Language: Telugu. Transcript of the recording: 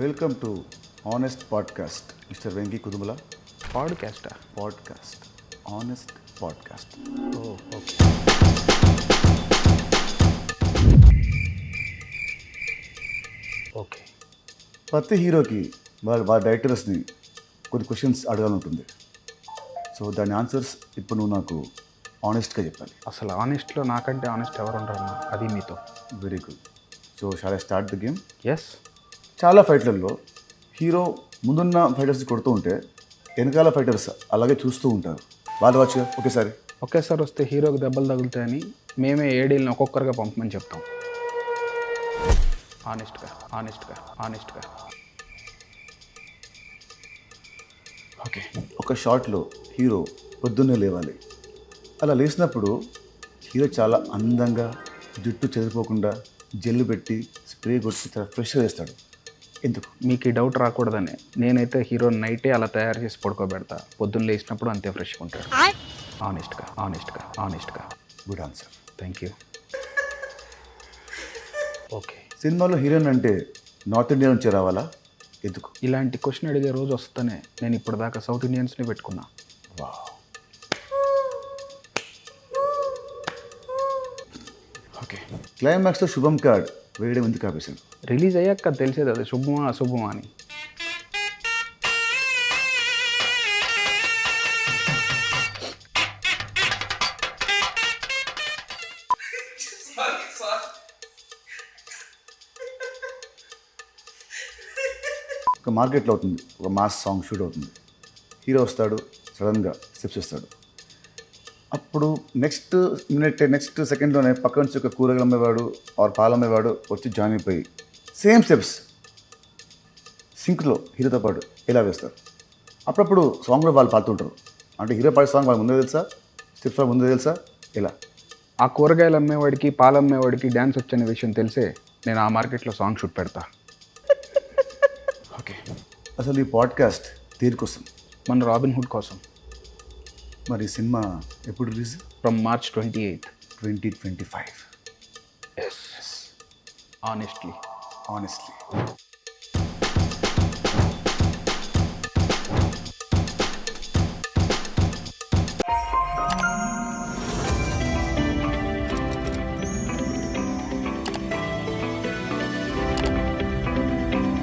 Welcome to honest podcast Mister Venky Kudumala పాడ్కాస్టా podcast honest podcast okay okay ప్రతి హీరోకి వాళ్ళ వాళ్ళ డైరెక్టర్స్ని కొన్ని క్వశ్చన్స్ అడగాలంటుంది సో దాని ఆన్సర్స్ ఇప్పుడు నువ్వు నాకు ఆనెస్ట్గా చెప్పాలి. అసలు ఆనెస్ట్లో నాకంటే ఆనెస్ట్ ఎవరు ఉండరన్నా అది మీతో. Very good so shall I start the game yes చాలా ఫైట్లలో హీరో ముందున్న ఫైటర్స్ కొడుతూ ఉంటే వెనకాల ఫైటర్స్ అలాగే చూస్తూ ఉంటారు. వాళ్ళు వచ్చి ఒకేసారి. ఒకేసారి వస్తే హీరోకి దెబ్బలు తగులుతాయని మేమే ఏడీలను ఒక్కొక్కరుగా పంపమని చెప్తాం. ఆనెస్ట్గా ఆనెస్ట్గా ఆనెస్ట్గా ఓకే ఒక షాట్లో హీరో పొద్దున్నే లేవాలి. అలా లేచినప్పుడు హీరో చాలా అందంగా జుట్టు చెదిరిపోకుండా జెల్లు పెట్టి స్ప్రే కొట్టి చాలా ఫ్రెష్గా వేస్తాడు ఎందుకు? మీకు ఈ డౌట్ రాకూడదని. నేనైతే హీరో నైటే అలా తయారు చేసి పడుకోబెడతా. పొద్దున్న లేచినప్పుడు అంతే ఫ్రెష్గా ఉంటాడు. ఆనెస్ట్గా ఆనెస్ట్గా ఆనెస్ట్గా good answer thank you okay సినిమాలో హీరోయిన్ అంటే నార్త్ ఇండియా నుంచి రావాలా? ఎందుకు? ఇలాంటి క్వశ్చన్ అడిగే రోజు వస్తేనే. నేను ఇప్పటిదాకా సౌత్ ఇండియన్స్ని పెట్టుకున్నా. వా ఓకే క్లైమాక్స్లో శుభం కార్డ్ వేయడం ఎందుకు ఆపేశాను రిలీజ్ అయ్యాక తెలిసేది అది శుభమా అశుభమా అని. ఒక మార్కెట్లో అవుతుంది ఒక మాస్ సాంగ్ షూట్ అవుతుంది. హీరో వస్తాడు సడన్గా స్టెప్స్ ఇస్తాడు అప్పుడు నెక్స్ట్ మినిట్ నెక్స్ట్ సెకండ్లోనే పక్క నుంచి ఒక కూరగాయలు అమ్మేవాడు ఆర్ పాలు అమ్మేవాడు వచ్చి జాయిన్ అయిపోయి సేమ్ స్టెప్స్ సింక్లో హీరోతో పాటు ఇలా వేస్తారు? అప్పుడప్పుడు సాంగ్లో వాళ్ళు పాడుతుంటారు. అంటే హీరో పాడే సాంగ్ వాళ్ళకి ముందే తెలుసా? స్టెప్స్ వాళ్ళకి ముందే తెలుసా? ఇలా ఆ కూరగాయలు అమ్మేవాడికి పాలు అమ్మేవాడికి డ్యాన్స్ వచ్చనే విషయం తెలిసే నేను ఆ మార్కెట్లో సాంగ్ షూట్ పెడతా. ఓకే అసలు ఈ పాడ్కాస్ట్ దేనికోసం? మన రాబిన్ హుడ్ కోసం. మరి సినిమా ఎప్పుడు release? From March twenty eighth twenty twenty five. Yes honestly honestly